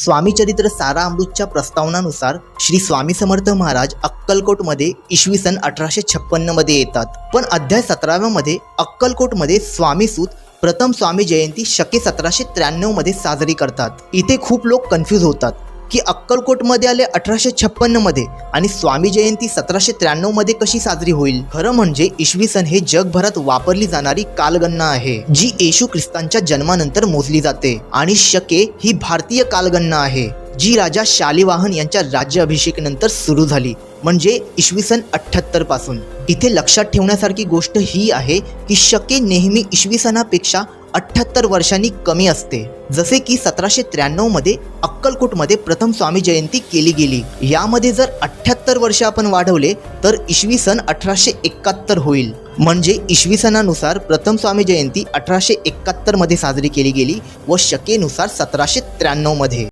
स्वामी चरित्र सारा अमृतच्या प्रस्तावनानुसार श्री स्वामी समर्थ महाराज अक्कलकोटमध्ये इसवी सन अठराशे छप्पन्नमध्ये येतात. पण अध्याय सतराव्यामध्ये अक्कलकोटमध्ये स्वामीसूत प्रथम स्वामी जयंती शके सतराशे त्र्याण्णवमध्ये साजरी करतात. इथे खूप लोक कन्फ्यूज होतात. की अक्कलकोटमध्ये आले अठराशे छप्पन्नमध्ये आणि स्वामी जयंती सतराशे त्र्याण्णवमध्ये कशी साजरी होईल? खरं म्हणजे इसवी सन हे जगभरात वापरली जाणारी कालगणना आहे जी येशू ख्रिस्तांच्या जन्मानंतर मोजली जाते. आणि शके ही भारतीय कालगणना आहे जी राजा शालिवाहन यांच्या राज्याभिषेकनंतर सुरू झाली म्हणजे इसवी सन अठ्ठ्याहत्तरपासून. इथे लक्षात ठेवण्यासारखी गोष्ट ही आहे की शके नेहमी इसवी सनापेक्षा अठ्ठ्याहत्तर वर्षांनी कमी असते. जसे की सतराशे त्र्याण्णवमध्ये अक्कलकोटमध्ये प्रथम स्वामी जयंती केली गेली. यामध्ये जर अठ्ठ्याहत्तर वर्ष आपण वाढवले तर इसवी सन अठराशे एकाहत्तर होईल. म्हणजे इसवी सणानुसार प्रथम स्वामी जयंती अठराशे एकाहत्तरमध्ये साजरी केली गेली व शकेनुसार सतराशे त्र्याण्णवमध्ये